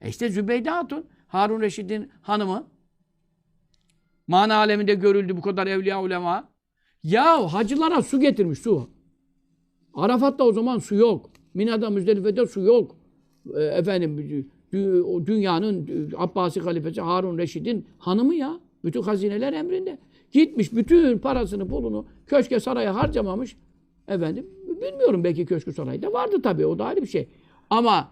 E işte Zübeyde Hatun, Harun Reşid'in hanımı. Mana aleminde görüldü bu kadar evliya ulema. Ya hacılara su getirmiş su. Arafat'ta o zaman su yok. Mina'da, Müzdelife'de su yok. E, efendim dünyanın e, Abbasi halifesi Harun Reşid'in hanımı ya. Bütün hazineler emrinde. Gitmiş bütün parasını, pulunu köşke saraya harcamamış. Efendim bilmiyorum belki köşkü sarayda vardı tabii o da ayrı bir şey. Ama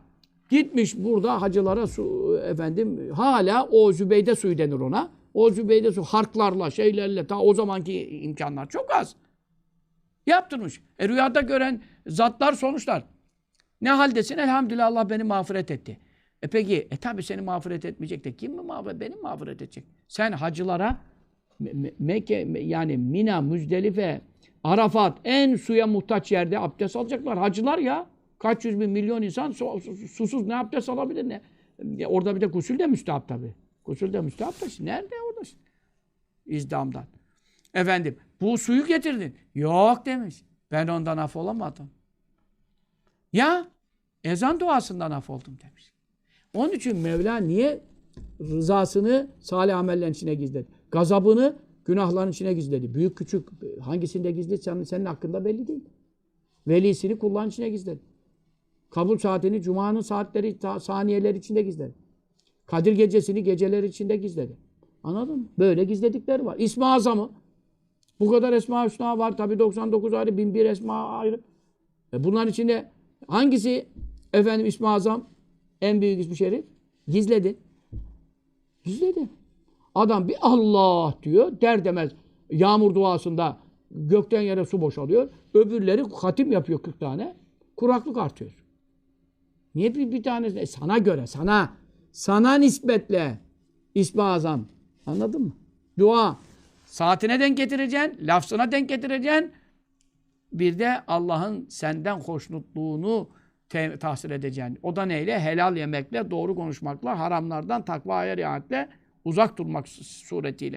gitmiş burada hacılara su efendim hala o Zübeyde suyu denir ona. O Zübeyde su harklarla şeylerle ta o zamanki imkanlar çok az. Yaptırmış. E rüyada gören zatlar sonuçlar. Ne haldesin? Elhamdülillah Allah beni mağfiret etti. E peki, e tabi seni mağfiret etmeyecek de kim mi mağfiret? Beni mağfiret edecek. Sen hacılara Me- Me- Mekke Me- yani Mina, Müzdelife, Arafat en suya muhtaç yerde abdest alacaklar. Hacılar ya. Kaç yüz bin milyon insan su- su- susuz ne abdest alabilir ne? E, Orada bir de gusül de müstehap tabi. Gusül de müstehap da nerede orada? şimdi? İzdamdan. Efendim bu suyu getirdin. Yok demiş. Ben ondan af olamadım. Ya ezan duasından af oldum demiş. Onun için Mevla niye rızasını salih amellerin içine gizledi? Gazabını günahların içine gizledi. Büyük küçük hangisinde gizli senin hakkında belli değil. Velisini kulların içine gizledi. Kabul saatini Cuma'nın saatleri, saniyeleri içinde gizledi. Kadir gecesini geceler içinde gizledi. Anladın mı? Böyle gizledikleri var. İsmi Azam'ı. Bu kadar Esma Hüsna var. Tabi 99 ayrı, 1001 Esma ayrı. E bunların içinde hangisi efendim İsmi Azam en büyük ismi şerif? Gizledi. Gizledi. Adam bir Allah diyor der demez yağmur duasında gökten yere su boşalıyor. Öbürleri hatim yapıyor 40 tane. Kuraklık artıyor. Niye bir, bir tanesi? E sana göre, sana. Sana nispetle ismi azam. Anladın mı? Dua. Saatine denk getireceksin, lafzına denk getireceksin. Bir de Allah'ın senden hoşnutluğunu te- tahsil edeceksin. O da neyle? Helal yemekle, doğru konuşmakla, haramlardan takvaya riayetle uzak durmak suretiyle.